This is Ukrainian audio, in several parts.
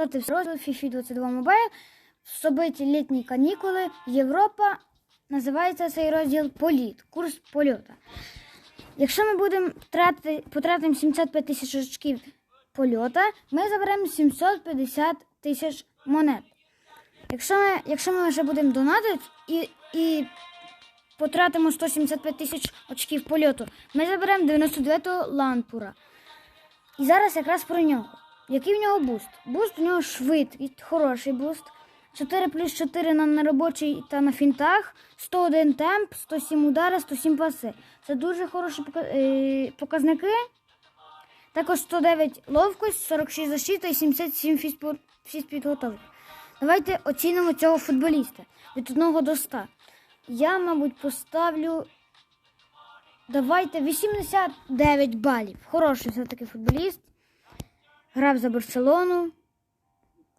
Розділ FIFA 22 Mobile, собиті літні канікули, Європа. Називається цей розділ Політ, курс польота. Якщо ми будемо потратимо 75 тисяч очків польота, ми заберемо 750 тисяч монет. Якщо ми, якщо ми вже будемо донатити і, і потратимо 175 тисяч очків польоту, ми заберемо 99-го ланпура. І зараз якраз про нього. Який в нього буст? Буст у нього швидкість, хороший буст. 4 плюс 4 на неробочий та на фінтах, 101 темп, 107 удара, 107 паси. Це дуже хороші е, показники. Також 109 ловкость, 46 защита і 77 фізпо- фізпідготовки. Давайте оцінимо цього футболіста від 1 до 100. Я, мабуть, поставлю. Давайте 89 балів. Хороший все-таки футболіст. Грав за Барселону.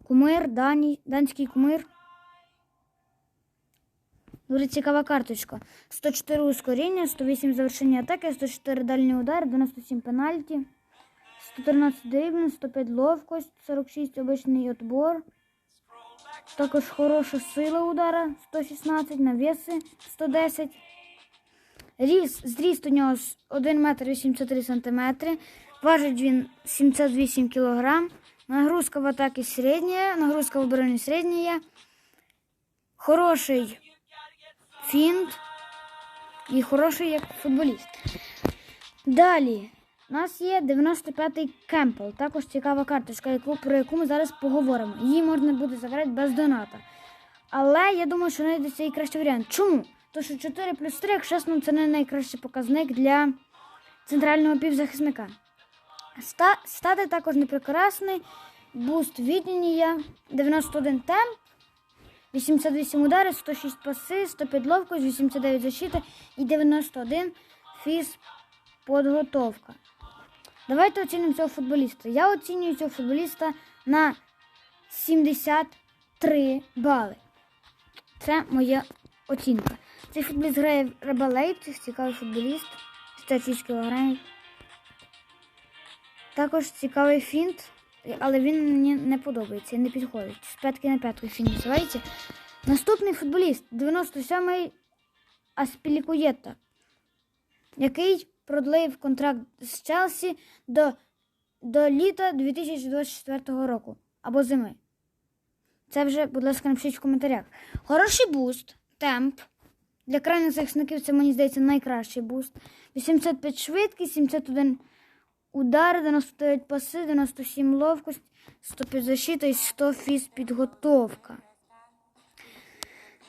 Кумир, Дані, данський кумир. Дуже цікава карточка. 104 ускоріння, 108 завершення атаки, 104 дальні удари, 97 пенальті, 113 дрібний, 105 ловкость, 46 обичний отбор. Також хороша сила удара, 116, навеси 110. Ріс, зріст у нього 1 метр 83 сантиметри. Важить він 78 кілограм. Нагрузка в атаке середня, нагрузка в обороні середня. Хороший фінт і хороший як футболіст. Далі у нас є 95-й Кемпл. Також цікава карточка, про яку ми зараз поговоримо. Її можна буде забрати без доната. Але я думаю, що знайдеться і кращий варіант. Чому? Тому що 4 плюс 3, якщо чесно, це не найкращий показник для центрального півзахисника. Ста, стати також не прекрасний. Буст відніння, 91 темп, 88 удари, 106 паси, 105 ловкость, 89 защита і 91 фіз підготовка. Давайте оцінимо цього футболіста. Я оцінюю цього футболіста на 73 бали. Це моя оцінка. Цей футболіст грає в Реба цікавий футболіст, 106 кг. Також цікавий фінт, але він мені не подобається і не підходить. З п'ятки на п'ятку фінт називається. Наступний футболіст 97-й Аспілікуєта, який продлив контракт з Челсі до, до літа 2024 року або зими. Це вже, будь ласка, напишіть в коментарях. Хороший буст, темп. Для крайніх захисників це, мені здається, найкращий буст. 85 швидкість, 71 удар, 99 паси, 97 ловкость, 105 защита і 100 фіз підготовка.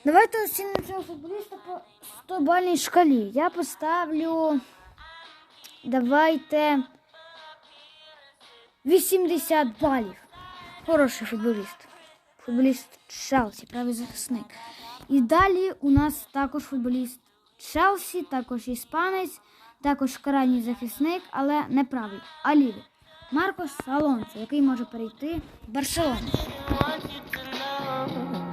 Давайте оцінимо цього футболіста по 100 бальній шкалі. Я поставлю. Давайте 80 балів. Хороший футболіст. Футболіст Челсі, правий захисник. І далі у нас також футболіст Челсі, також іспанець, також крайній захисник, але не правий, а лівий. Маркос Алонсо, який може перейти в Барселону.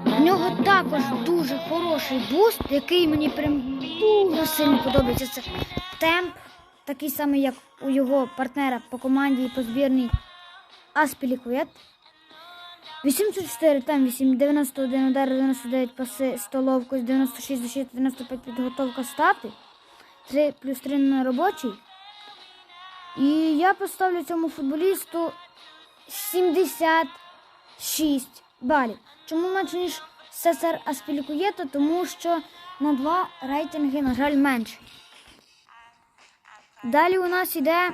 У нього також дуже хороший буст, який мені прям дуже сильно подобається. Це темп, такий самий, як у його партнера по команді і по збірній Аспілікуєт. 804, там 8, 91 удар, 99 паси, 100 ловкость, 96 защита, 95 підготовка стати. 3 плюс 3 на робочий. І я поставлю цьому футболісту 76 балів. Чому менше, ніж Сесар Аспілікуєта? Тому що на два рейтинги, на жаль, менший. Далі у нас іде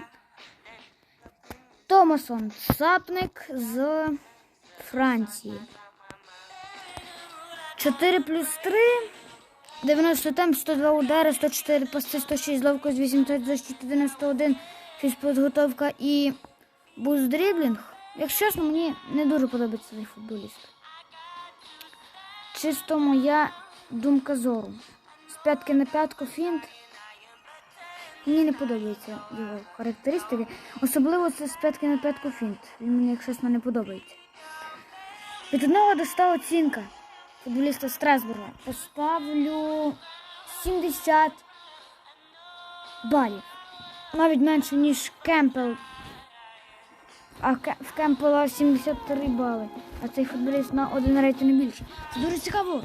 Томасон, сапник з Франції. 4 плюс 3. 90 темп, 102 удари, 104 пасти, 106 ловкость, 80 защита, 91 фізподготовка і буст дріблінг. Якщо чесно, мені не дуже подобається цей футболіст. Чисто моя думка зору. З п'ятки на п'ятку фінт. Мені не подобаються його характеристики. Особливо це з п'ятки на п'ятку фінт. Він мені, якщо чесно, не подобається. Від 1 до 100 оцінка футболіста Страсбурга. Поставлю 70 балів. Навіть менше, ніж Кемпел а в Кемпела 73 бали. А цей футболіст на один рейтинг більше. Це дуже цікаво.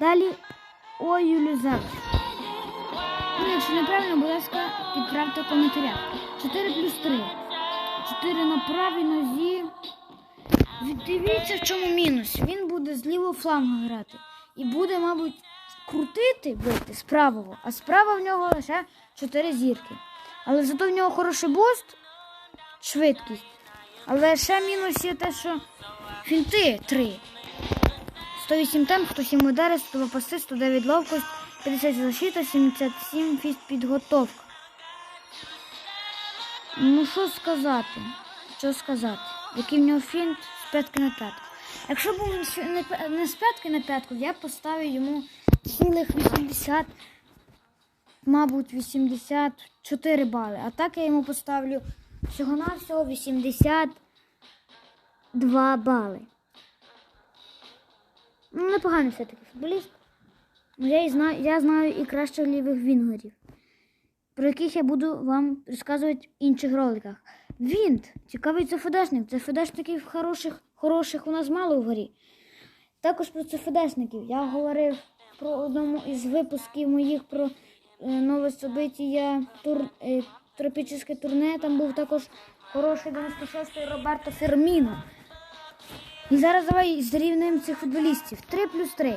Далі ой Юлюзак. Ну, якщо неправильно, будь ласка, підправте в коментарях. 4 плюс 3. 4 на правій нозі. Ви Дивіться, в чому мінус. Він буде з лівого флангу грати. І буде, мабуть, крутити бити з правого, а справа в нього лише 4 зірки. Але зато в нього хороший буст, швидкість. Але ще мінус є те, що фінти 3. 108 темп, 107 удари, 102 паси, 109 ловкость, 50 защита, 77 фіст підготовка. Ну що сказати? Що сказати? Який в нього фінт п'ятки на п'ятку. Якщо б він з- не, з п'ятки на п'ятку, я б поставив йому цілих 80, мабуть, 84 бали. А так я йому поставлю всього-навсього 82 бали. Ну, непоганий все-таки футболіст. Ну, я, і знаю, я знаю і кращих лівих вінгерів, про яких я буду вам розказувати в інших роликах. Вінт, цікавий це ФДшник. Це ФДшників хороших, хороших у нас мало в горі. Також про це ФДшників. Я говорив про одному із випусків моїх про е, нове собиття тур, е, тропічне турне. Там був також хороший 96-й Роберто Ферміно. І зараз давай зрівняємо цих футболістів. 3 плюс 3.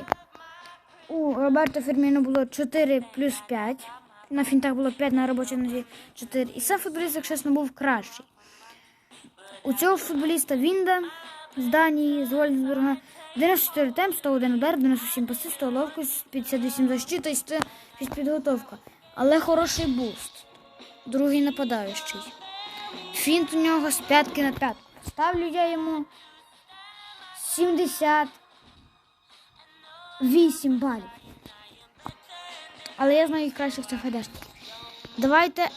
У Роберто Ферміно було 4 плюс 5. На фінтах було 5 на робочій нозі 4. І сам футболіст, як чесно, був кращий. У цього футболіста Вінда з Данії, з Вольфсбурга 94 темп, 101 удар, 97 паси, 100 ловкость, 58 защита і 100 підготовка. Але хороший буст. Другий нападаючий. Фінт у нього з п'ятки на п'ятку. Ставлю я йому 78 балів. Але я знаю їх кращих це. Давайте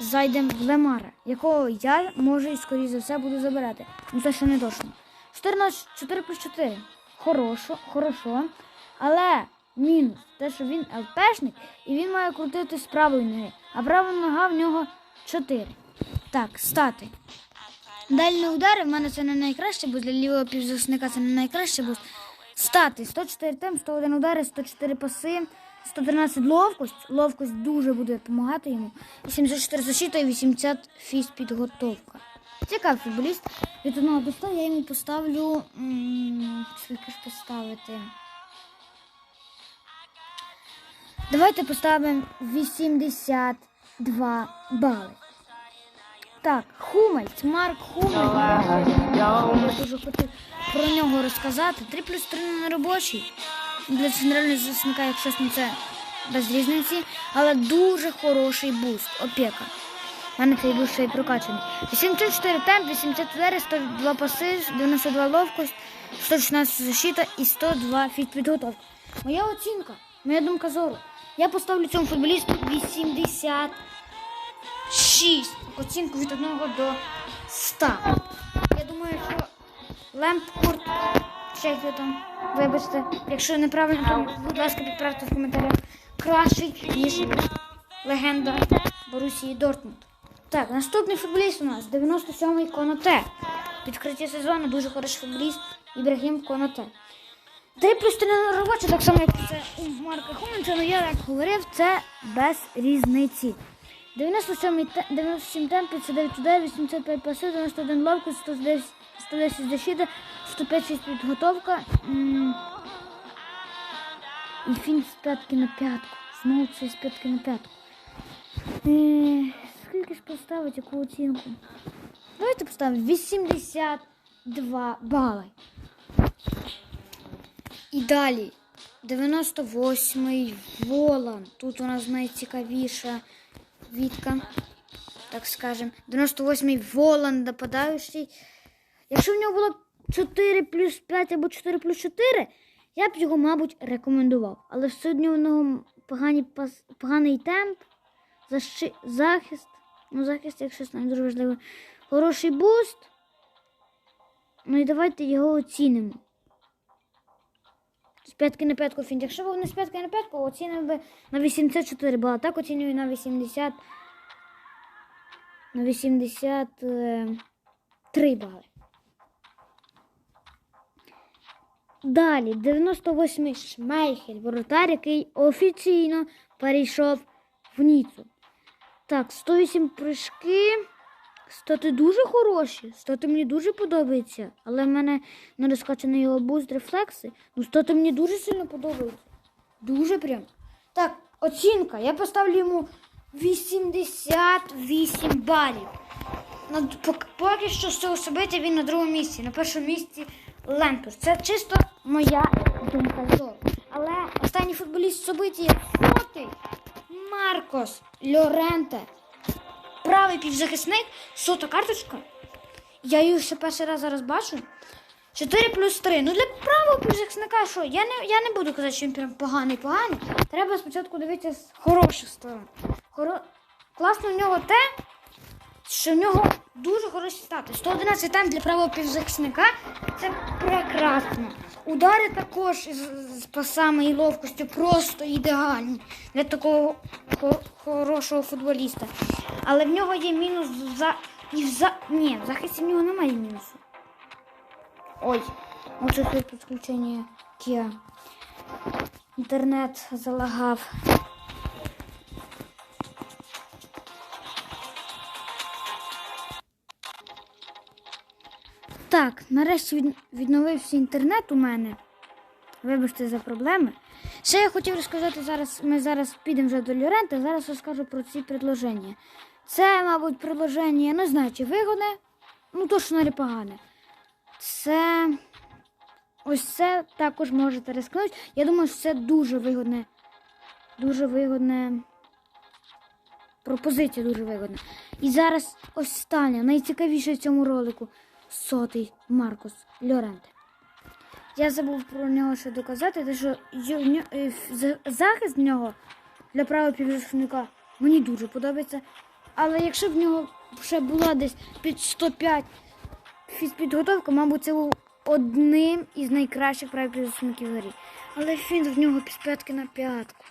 зайдемо в Лемара, якого я може і скоріше за все буду забирати. Ну це ще не точно. 14, 4 плюс 4. Хорошо, хорошо. Але мінус те, що він ЛПшник і він має крутити з правої ноги. А права нога в нього 4. Так, стати. Дальні удари в мене це не найкраще, бо для лівого півзахисника це не найкраще, бо стати 104 темп, 101 удари, 104 паси, 113 ловкость. Ловкость дуже буде допомагати йому. І 74 защита і 80 фіст підготовка. Цікавий футболіст. Від 1 до 100 я йому поставлю. м, Скільки ж поставити? Давайте поставимо 82 бали. Так, Хумельц, Марк Хумельц. Я дуже хотів про нього розказати. 3 плюс 3 на робочий. Для центрального захисника, як чесно, це без різниці, але дуже хороший буст, опека. У мене цей буст ще й прокачаний. 84 темп, 84, 102 паси, 92 ловкость, 116 защита і 102 фіт підготовка. Моя оцінка, моя думка зору. Я поставлю цьому футболісту 86. Оцінку від 1 до 100. Я думаю, що Лемпкурт, ще хто там, вибачте, якщо неправильно, то, будь ласка, підправте в коментарях. Кращий, ніж легенда Борусії Дортмунд. Так, наступний футболіст у нас 97-й Коноте. Відкриття сезону дуже хороший футболіст Ібрагім Коноте. 3 плюс 3 на так само, як це у Марка Хуманця, але я як говорив, це без різниці. 97 те- 97 темп, 59 удар, 85 паси, 91 ловкость, 110 110 защита, 105 6 підготовка. І фінт з п'ятки на п'ятку. Знову це з п'ятки на п'ятку. Е, Скільки ж поставити, яку оцінку? Давайте поставимо 82 бали. І далі 98-й Волан. Тут у нас найцікавіша Вітка, так скажем. 98-й Волан нападаючий. Якщо в нього було 4 плюс 5 або 4 плюс 4, я б його, мабуть, рекомендував. Але сьогодні у нього погані поганий темп, защи, захист. Ну, захист, якщо не дуже важливо. Хороший буст. Ну і давайте його оцінимо. З п'ятки на п'ятку фінт. Якщо був не з п'ятки на п'ятку, оцінив би на 84 бала. Так оцінюю на 80. на 83 бали. Далі 98-й Шмейхель, воротар, який офіційно перейшов в Ніцу. Так, 108 прыжки. Стати дуже хороші. Стати мені дуже подобається. Але в мене не розкачаний його буст рефлекси. Ну, стати мені дуже сильно подобається. Дуже прям. Так, оцінка. Я поставлю йому 88 балів. Поки що цього собиття він на другому місці. На першому місці Лентус. Це чисто моя думка зору. Але останній футболіст собиття є сотий Маркос Льоренте. Правий півзахисник, сота карточка. Я її ще перший раз зараз бачу. 4 плюс 3. Ну для правого півзахисника що? Я не, я не буду казати, що він прям поганий поганий. Треба спочатку дивитися з хороших сторон. Хоро... Класно в нього те, що в нього дуже хороші стати. 111 тайм для правого півзахисника це прекрасно. Удари також з, пасами і ловкостю просто ідеальні для такого хо- хорошого футболіста. Але в нього є мінус за. І за... Ні, в захисті в нього немає мінусу. Ой, оце тут підключення Kia. Інтернет залагав. Так, нарешті від- відновився інтернет у мене. Вибачте за проблеми. Ще я хотів розказати зараз. Ми зараз підемо вже до Лорента, зараз розкажу про ці предложення. Це, мабуть, предложення, я не знаю, чи вигодне, ну точно не погане. Це ось це також можете рискнути. Я думаю, що це дуже вигодне. Дуже вигодне. Пропозиція дуже вигодна. І зараз останнє, найцікавіше в цьому ролику сотий Маркус Льоренте. Я забув про нього ще доказати, те, що е, захист в нього для правого півзахисника мені дуже подобається. Але якщо б в нього ще була десь під 105 фізпідготовка, мабуть, це був одним із найкращих правих півзахисників в грі. Але фінт в нього з п'ятки на п'ятку.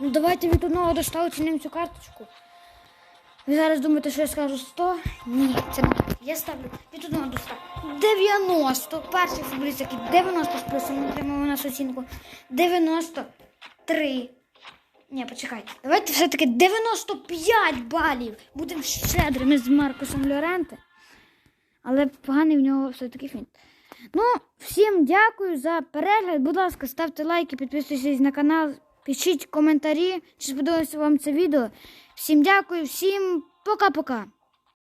Ну давайте від одного до 100 оцінимо цю карточку. Ви зараз думаєте, що я скажу 100? Ні, це не так. Я ставлю від 1 до 100. 90. Перший футболіст, який 90 з плюсом отримав у нас оцінку. 93. Ні, почекайте. Давайте все-таки 95 балів. Будемо щедрими з Маркусом Льоренте. Але поганий в нього все-таки фінт. Ну, всім дякую за перегляд. Будь ласка, ставте лайки, підписуйтесь на канал, пишіть коментарі, чи сподобалося вам це відео. Всім дякую, всім пока-пока.